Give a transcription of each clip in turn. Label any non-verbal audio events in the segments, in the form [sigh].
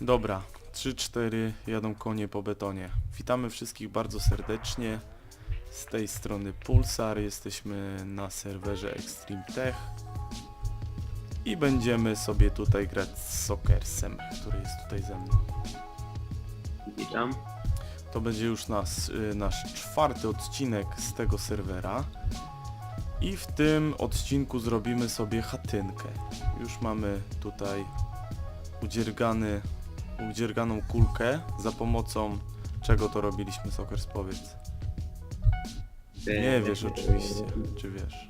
Dobra, 3-4 jadą konie po betonie. Witamy wszystkich bardzo serdecznie. Z tej strony Pulsar, jesteśmy na serwerze Extreme Tech. I będziemy sobie tutaj grać z Sokersem, który jest tutaj ze mną. Witam. To będzie już nas, y, nasz czwarty odcinek z tego serwera. I w tym odcinku zrobimy sobie chatynkę. Już mamy tutaj udziergany, udzierganą kulkę za pomocą czego to robiliśmy Sokers powiedz. Nie wiesz oczywiście, czy wiesz.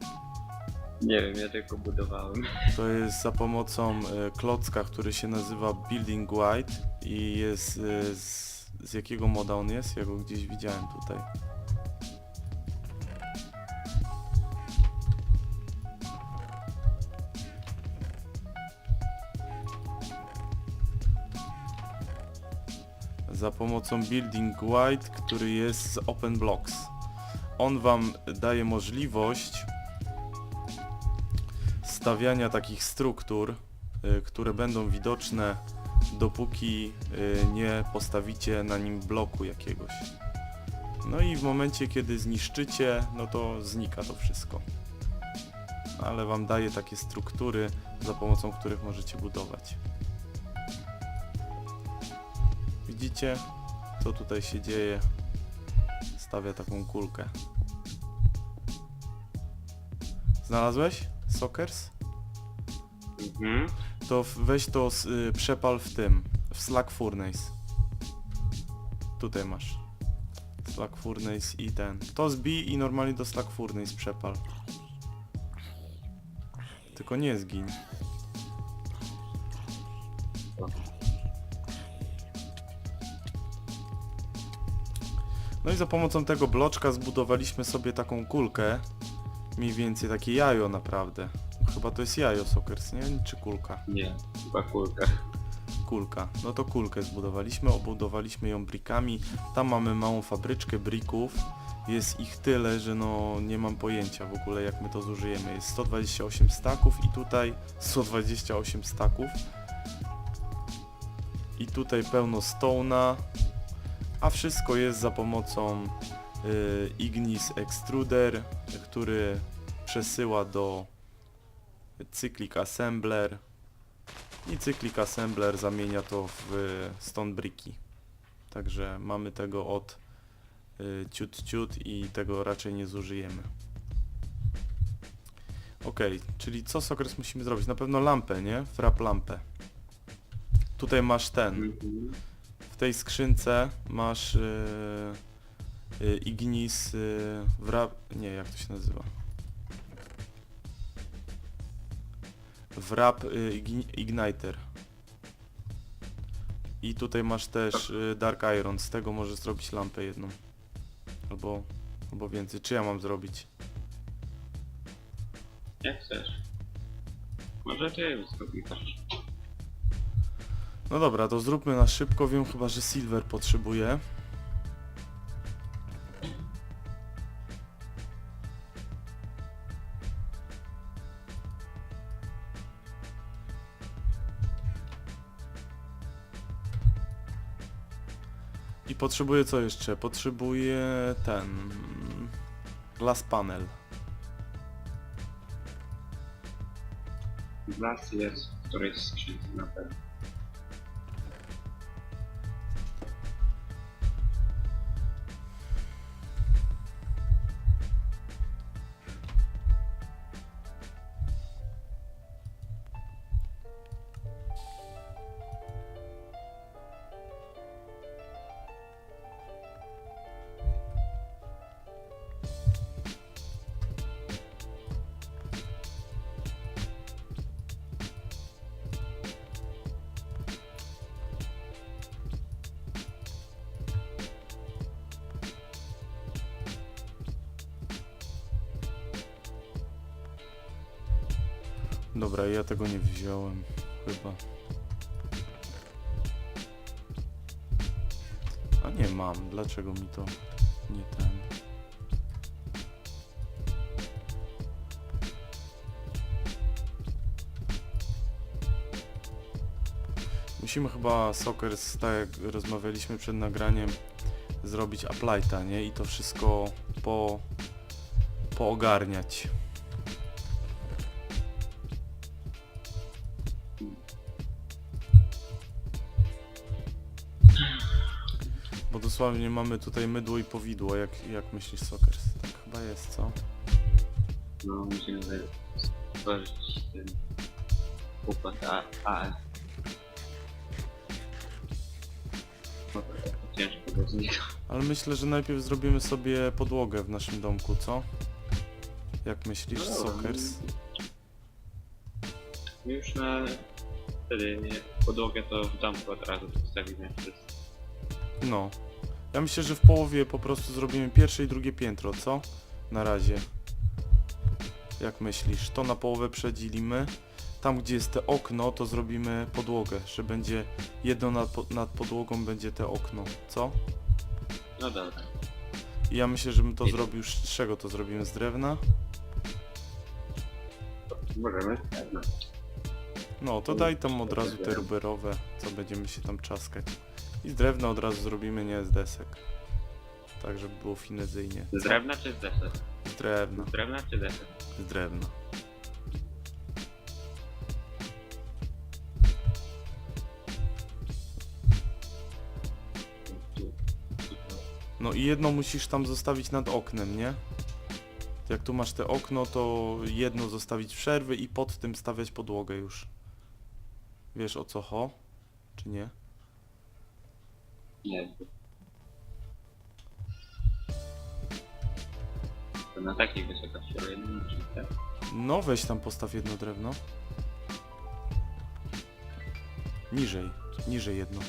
Nie wiem, ja tylko budowałem. To jest za pomocą e, klocka, który się nazywa Building White i jest e, z, z jakiego moda on jest? Ja go gdzieś widziałem tutaj. Za pomocą Building White, który jest z Open Blocks. On wam daje możliwość stawiania takich struktur, y, które będą widoczne dopóki y, nie postawicie na nim bloku jakiegoś. No i w momencie kiedy zniszczycie, no to znika to wszystko. Ale wam daje takie struktury, za pomocą których możecie budować. Widzicie, co tutaj się dzieje? Stawia taką kulkę. Znalazłeś? Sockers? Mhm. To weź to s- y, przepal w tym, w Slack Furnace. Tutaj masz. Slack Furnace i ten. To zbij i normalnie do Slack Furnace przepal. Tylko nie zgiń. No i za pomocą tego bloczka zbudowaliśmy sobie taką kulkę. Mniej więcej takie jajo naprawdę. Chyba to jest jajo Sockers, nie? Czy kulka? Nie, chyba kulka. Kulka. No to kulkę zbudowaliśmy, obudowaliśmy ją brikami. Tam mamy małą fabryczkę brików. Jest ich tyle, że no nie mam pojęcia w ogóle jak my to zużyjemy. Jest 128 staków i tutaj 128 staków. I tutaj pełno stone'a. A wszystko jest za pomocą y, Ignis Extruder, który przesyła do Cyclic Assembler i Cyclic Assembler zamienia to w Stone Bricki. Także mamy tego od y, ciut ciut i tego raczej nie zużyjemy. Ok, czyli co Sokres musimy zrobić? Na pewno lampę, nie? Wrap lampę. Tutaj masz ten. Tej skrzynce masz y, y, Ignis y, wrap... Nie, jak to się nazywa? Wrap y, igni- Igniter. I tutaj masz też y, Dark Iron. Z tego możesz zrobić lampę jedną. Albo, albo więcej. Czy ja mam zrobić? Jak chcesz. Może ty zrobisz. No dobra, to zróbmy na szybko. Wiem chyba, że Silver potrzebuje. I potrzebuję co jeszcze? Potrzebuję ten... Glass panel. Las jest w którejś na pewno. Dobra, ja tego nie wziąłem. Chyba. A nie mam. Dlaczego mi to nie ten? Musimy chyba soccer, tak jak rozmawialiśmy przed nagraniem, zrobić uplighta, nie? I to wszystko po, poogarniać. Dosłownie mamy tutaj mydło i powidło, jak, jak myślisz Sokers? Tak chyba jest, co? No, musimy stworzyć ten układ A- AS. No to ciężko niego. Ale myślę, że najpierw zrobimy sobie podłogę w naszym domku, co? Jak myślisz, No, Sokers? Już na wtedy podłogę to w domku od razu postawimy wszystko. No. Ja myślę, że w połowie po prostu zrobimy pierwsze i drugie piętro, co? Na razie. Jak myślisz? To na połowę przedzielimy. Tam, gdzie jest te okno, to zrobimy podłogę, że będzie jedno nad, po- nad podłogą będzie te okno, co? No dobra. I ja myślę, żebym to zrobił, z czego to zrobimy? Z drewna? Możemy? No, to daj tam od razu te ruberowe, co będziemy się tam czaskać. I z drewna od razu zrobimy, nie z desek. Tak, żeby było finezyjnie. Z drewna czy z desek? Z drewna, Z drewna czy desek? z drewna. No i jedno musisz tam zostawić nad oknem, nie? Jak tu masz te okno, to jedno zostawić przerwy i pod tym stawiać podłogę już. Wiesz o co ho? Czy nie? To na takiej wysokości, ale jednym tak? No weź tam postaw jedno drewno. Niżej, niżej jedno.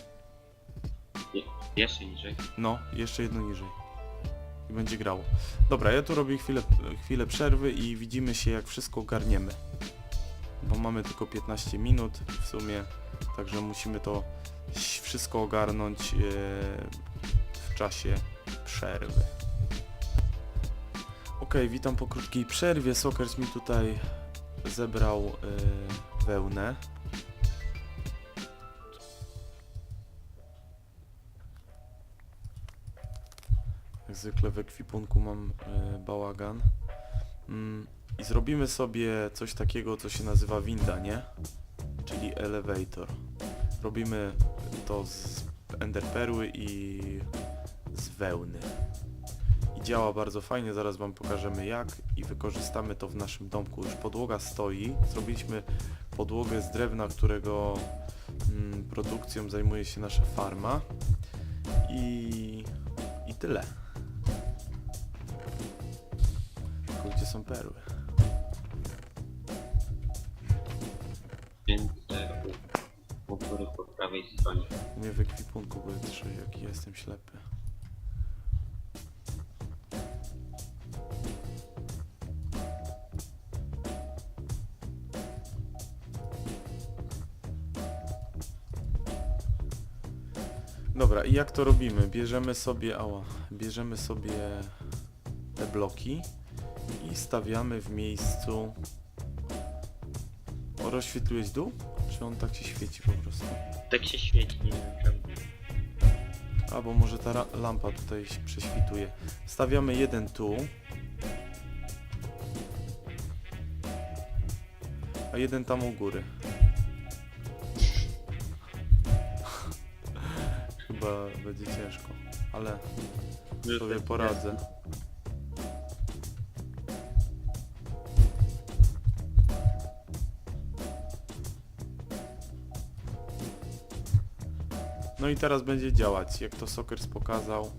Jeszcze niżej. No, jeszcze jedno niżej. I będzie grało. Dobra, ja tu robię chwilę, chwilę przerwy i widzimy się jak wszystko ogarniemy. Bo mamy tylko 15 minut w sumie, także musimy to wszystko ogarnąć e, w czasie przerwy. Ok, witam po krótkiej przerwie. Sokers mi tutaj zebrał e, wełnę. Jak zwykle w ekwipunku mam e, bałagan. I zrobimy sobie coś takiego, co się nazywa winda, nie? Czyli elevator. Robimy to z enderperły i z wełny. I działa bardzo fajnie, zaraz wam pokażemy jak i wykorzystamy to w naszym domku. Już podłoga stoi. Zrobiliśmy podłogę z drewna, którego mm, produkcją zajmuje się nasza farma. I, i tyle. Gdzie są perły? Góry po prawej stronie. Nie w ekwipunku były trzy, jaki jestem ślepy. Dobra, i jak to robimy? Bierzemy sobie, ała, bierzemy sobie te bloki i stawiamy w miejscu... O, rozświetliłeś dół? Czy on tak się świeci po prostu? Tak się świeci, nie wiem czemu. Albo może ta lampa tutaj się prześwituje. Stawiamy jeden tu. A jeden tam u góry. [laughs] Chyba będzie ciężko, ale sobie poradzę. No i teraz będzie działać, jak to Sokers pokazał.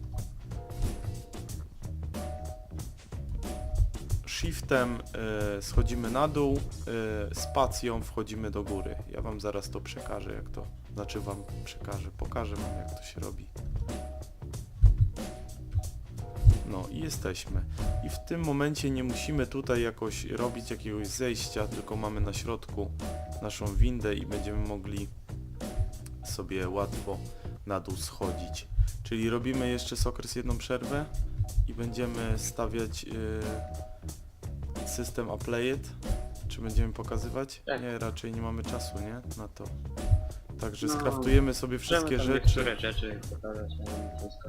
Shiftem y, schodzimy na dół, y, spacją wchodzimy do góry. Ja wam zaraz to przekażę, jak to, znaczy wam przekażę, pokażę wam jak to się robi. No i jesteśmy. I w tym momencie nie musimy tutaj jakoś robić jakiegoś zejścia, tylko mamy na środku naszą windę i będziemy mogli sobie łatwo na dół schodzić. Czyli robimy jeszcze z okres jedną przerwę i będziemy stawiać y, system Applayed. Czy będziemy pokazywać? Tak. Nie, raczej nie mamy czasu, nie? Na to. Także No, skraftujemy sobie wszystkie Możemy tam rzeczy. Niektóre rzeczy pokazać, ale wszystko.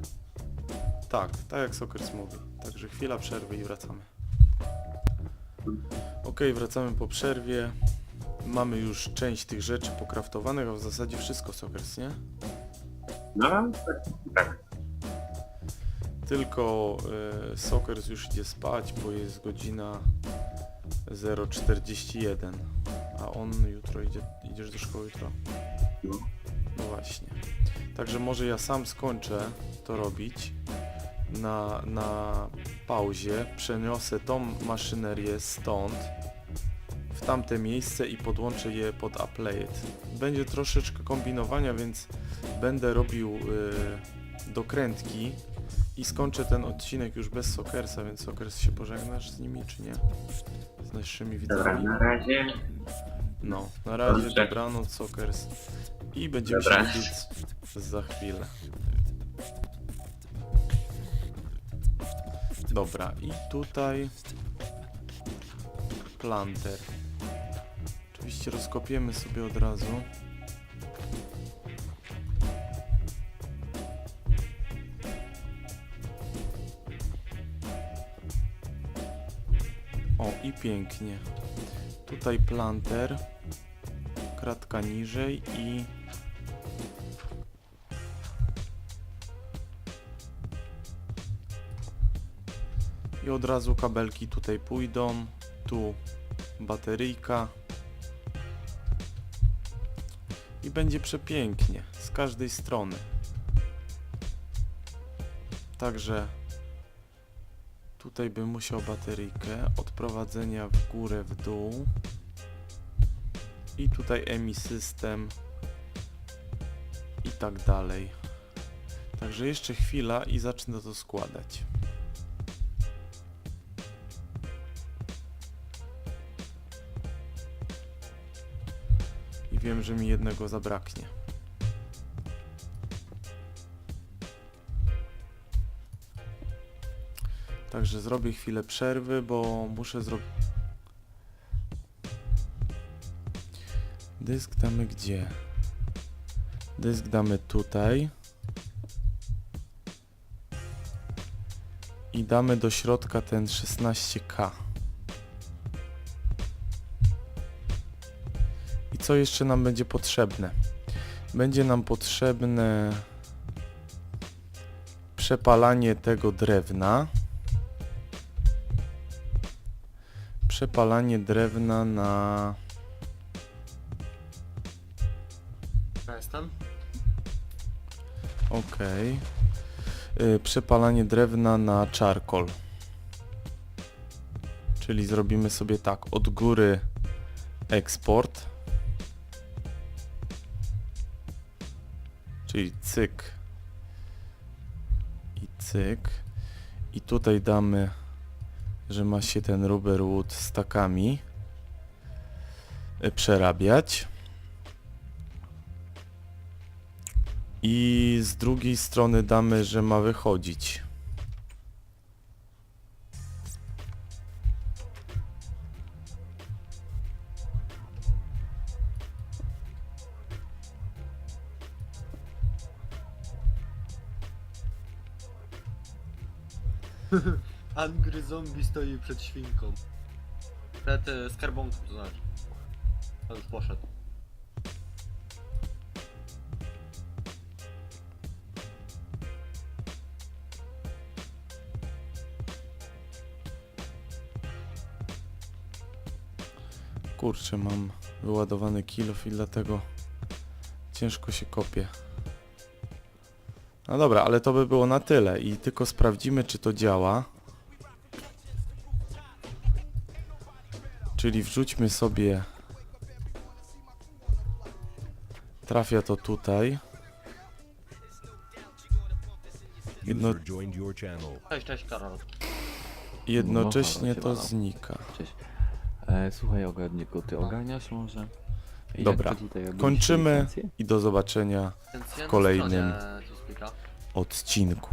Tak, tak jak Sokers mówi. Także chwila przerwy i wracamy. Ok, wracamy po przerwie. Mamy już część tych rzeczy pokraftowanych, a w zasadzie wszystko Sokers, nie? No, tak. tak. Tylko y, Sokers już idzie spać, bo jest godzina 0.41. A on jutro idzie, idziesz do szkoły jutro? No. No właśnie. Także może ja sam skończę to robić na, na pauzie. Przeniosę tą maszynerię stąd w tamte miejsce i podłączę je pod Applayed. Będzie troszeczkę kombinowania, więc będę robił y, dokrętki i skończę ten odcinek już bez Sokersa, więc Sokers się pożegnasz z nimi, czy nie? Z naszymi Dobra, widzami. na razie. No, na razie Dobrze. dobranoc, Sokers. I będziemy Dobra. się widzieć za chwilę. Dobra, i tutaj planter. Oczywiście rozkopiemy sobie od razu. O, i pięknie. Tutaj planter. Kratka niżej i... I od razu kabelki tutaj pójdą. Tu bateryjka. I będzie przepięknie z każdej strony. Także tutaj bym musiał bateryjkę odprowadzenia w górę, w dół. I tutaj EMI system i tak dalej. Także jeszcze chwila i zacznę to składać. Wiem, że mi jednego zabraknie. Także zrobię chwilę przerwy, bo muszę zrobić... Dysk damy gdzie? Dysk damy tutaj. I damy do środka ten 16K. Co jeszcze nam będzie potrzebne? Będzie nam potrzebne przepalanie tego drewna. Przepalanie drewna na jestem. Okej. Y, Przepalanie drewna na charcoal. Czyli zrobimy sobie tak, od góry eksport. Czyli cyk. I cyk. I tutaj damy, że ma się ten rubber wood stakami y, przerabiać. I z drugiej strony damy, że ma wychodzić. [laughs] Angry zombie stoi przed świnką. Przed e, skarbonką to znaczy. To już poszedł. Kurczę, mam wyładowany kilof i dlatego ciężko się kopie. No dobra, ale to by było na tyle i tylko sprawdzimy, czy to działa. Czyli wrzućmy sobie... Trafia to tutaj. Jedno. Cześć, cześć Karol. jednocześnie No, to halo, siemano. znika. Cześć. E, słuchaj, ogarniku, ty ogarniasz może? Jak Dobra, ty tutaj robisz Kończymy licencję? i do zobaczenia na kolejnym. Odcinku.